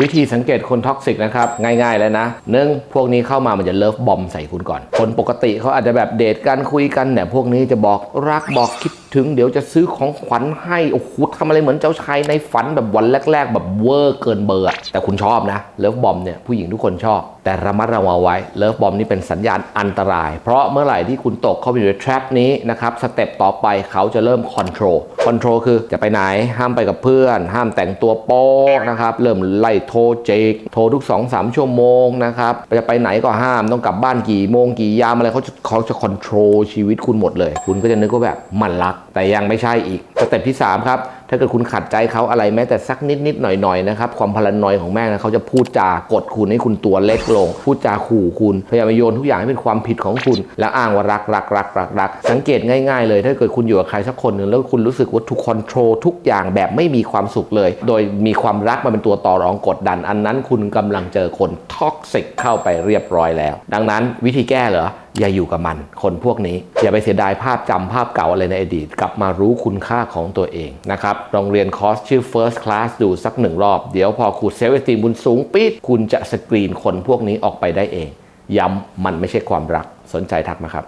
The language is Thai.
วิธีสังเกตคนท็อกซิกนะครับ ง่ายๆเลยนะหนึ่งพวกนี้เข้ามามันจะเลิฟบอมใส่คุณก่อน คนปกติเขาอาจจะแบบเดทกันคุยกันแต่พวกนี้จะบอกรักบอกคิดถึงเดี๋ยวจะซื้อของขวัญให้ โอ้โหทำอะไรเหมือนเจ้าชายในฝันแบบวันแรก ๆ แบบเวอร์เกินเบอร์ แต่คุณชอบนะ เลิฟบอมเนี่ยผู้หญิงทุกคนชอบ แต่ระมัดระวังไว้ เลิฟบอมนี่เป็นสัญญาณอันตราย เพราะเมื่อไหร่ที่คุณตกเข้าไปอยู่ใน trap นี้นะครับสเต็ปต่อไปเขาจะเริ่มคอนโทรลคอนโทรลคือจะไปไหนห้ามไปกับเพื่อน ห้ามแต่งตัวโป๊นะครับเริ่มไล่โทรเจกโทรทุก2 3ชั่วโมงนะครับจะไปไหนก็ห้ามต้องกลับบ้านกี่โมงกี่ยามอะไรเขาจะเขาจะคอนโทรลชีวิตคุณหมดเลย คุณก็จะนึกว่าแบบมันรักแต่ยังไม่ใช่อีก สเต็ปที่ 3 ครับ ถ้าเกิดคุณขัดใจเขาอะไรแม้แต่สักนิดนิดหน่อยหน่อยนะครับ ความพลันนอยของแม่นะเขาจะพูดจากดคุณให้คุณตัวเล็กลง พูดจาขู่คุณพยายามโยนทุกอย่างให้เป็นความผิดของคุณ แล้วอ้างว่ารักรักรักรักรักสังเกตง่ายๆ เลย ถ้าเกิดคุณอยู่กับใครสักคนหนึ่งแล้วคุณรู้สึกว่าถูกคอนโทรลทุกอย่างแบบไม่มีความสุขเลย โดยมีความรักมาเป็นตัวต่อรองกดดัน อันนั้นคุณกำลังเจอคนท็อกซิกเข้าไปเรียบร้อยแล้ว ดังนั้นวิธีแก้เหรออย่าอยู่กับมัน คนพวกนี้ อย่าไปเสียดายภาพจำภาพเก่าอะไรในอดีต กลับมารู้คุณค่าของตัวเองนะครับลองเรียนคอร์สชื่อ first class ดูสักหนึ่งรอบ เดี๋ยวพอคูดเซลล์เอสตีมุนสูงปี๊ดคุณจะสกรีนคนพวกนี้ออกไปได้เอง ย้ำมันไม่ใช่ความรักสนใจทักมาครับ